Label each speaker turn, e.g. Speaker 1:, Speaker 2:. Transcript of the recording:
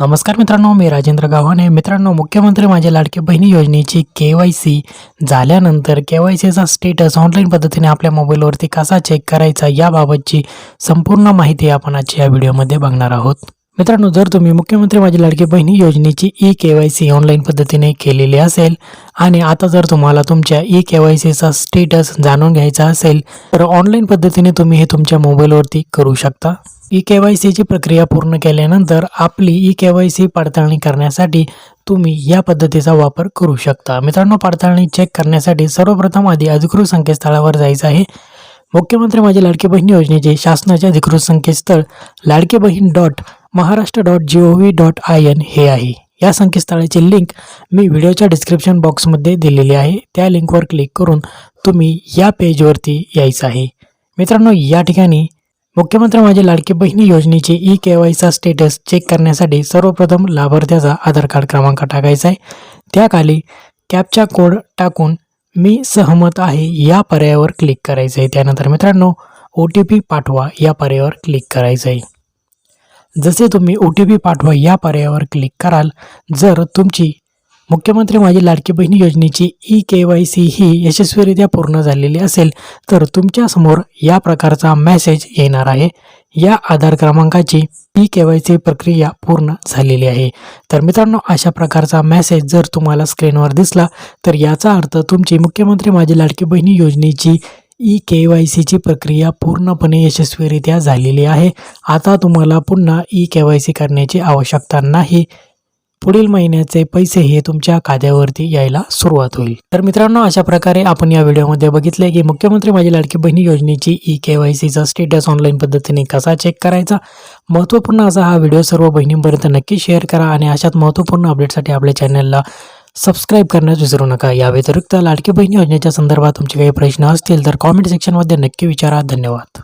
Speaker 1: नमस्कार मित्रांनो मी राजेंद्र गावाने मित्रांनो मुख्यमंत्री माझ्या लाडकी बहिणी योजनेची के वाय सी झाल्यानंतर के वाय सीचा स्टेटस ऑनलाईन पद्धतीने आपल्या मोबाईलवरती कसा चेक करायचा याबाबतची संपूर्ण माहिती आपण आजच्या या व्हिडिओमध्ये बघणार आहोत. मित्रांनो जर तुम्ही मुख्यमंत्री माझी लाडकी बहिणी योजनेची E K Y C online पद्धतीने केलेली असेल आणि आता जर तुम्हाला तुमच्या ई के वाय सीचा स्टेटस जाणून घ्यायचा असेल तर ऑनलाईन पद्धतीने तुम्ही हे तुमच्या मोबाईलवरती करू शकता. ई के वाय सीची प्रक्रिया पूर्ण केल्यानंतर आपली ई के वाय सी पडताळणी करण्यासाठी तुम्ही या पद्धतीचा वापर करू शकता. मित्रांनो पडताळणी चेक करण्यासाठी सर्वप्रथम आधी अधिकृत संकेतस्थळावर जायचं आहे. मुख्यमंत्री माझी लाडकी बहीण योजनेचे शासनाचे अधिकृत संकेतस्थळ Ladki Bahin dot Maharashtra dot G O V dot I N हे आहे. या संकेतस्थळाची लिंक मी व्हिडिओच्या डिस्क्रिप्शन बॉक्समध्ये दिलेली आहे. त्या लिंकवर क्लिक करून तुम्ही या पेजवरती यायचं आहे. मित्रांनो या ठिकाणी मुख्यमंत्री माझी लाडकी बहिणी योजनेचे ई के वायचा स्टेटस चेक करण्यासाठी सर्वप्रथम लाभार्थ्याचा आधार कार्ड क्रमांक टाकायचा आहे. त्याखाली कॅपचा कोड टाकून मी सहमत आहे या पर्यायावर क्लिक करायचं आहे. त्यानंतर मित्रांनो ओ टी पी पाठवा या पर्यायावर क्लिक करायचं आहे. जसे तुम्ही ओ टी पी पाठवा या पर्यायावर क्लिक कराल. जर तुमची मुख्यमंत्री माझी लाडकी बहिणी योजनेची ई के वाय सी ही यशस्वीरित्या पूर्ण झालेली असेल तर तुमच्यासमोर या प्रकारचा मेसेज येणार आहे. या आधार क्रमांकाची ई के वाय सी प्रक्रिया पूर्ण झालेली आहे. तर मित्रांनो अशा प्रकारचा मेसेज जर तुम्हाला स्क्रीनवर दिसला तर याचा अर्थ तुमची मुख्यमंत्री माझी लाडकी बहिणी योजनेची ई के वाय सीची प्रक्रिया पूर्णपणे यशस्वीरित्या झालेली आहे. आता तुम्हाला पुन्हा ई के वाय सी करण्याची आवश्यकता नाही. पुढील महिन्याचे पैसे हे तुमच्या खात्यावरती यायला सुरुवात होईल. तर मित्रांनो अशा प्रकारे आपण या व्हिडिओमध्ये बघितले की मुख्यमंत्री माझी लाडकी बहिणी योजनेची ई के वाय सीचा स्टेटस ऑनलाईन पद्धतीने कसा चेक करायचा? महत्त्वपूर्ण असा हा व्हिडिओ सर्व बहिणींपर्यंत नक्की शेअर करा आणि अशाच महत्त्वपूर्ण अपडेटसाठी आपल्या चॅनलला सबस्क्राईब करण्यास विसरू नका. या व्यतिरिक्त लाडकी बहिणी योजनेच्या संदर्भात तुमचे काही प्रश्न असतील तर कॉमेंट सेक्शनमध्ये नक्की विचारा. धन्यवाद.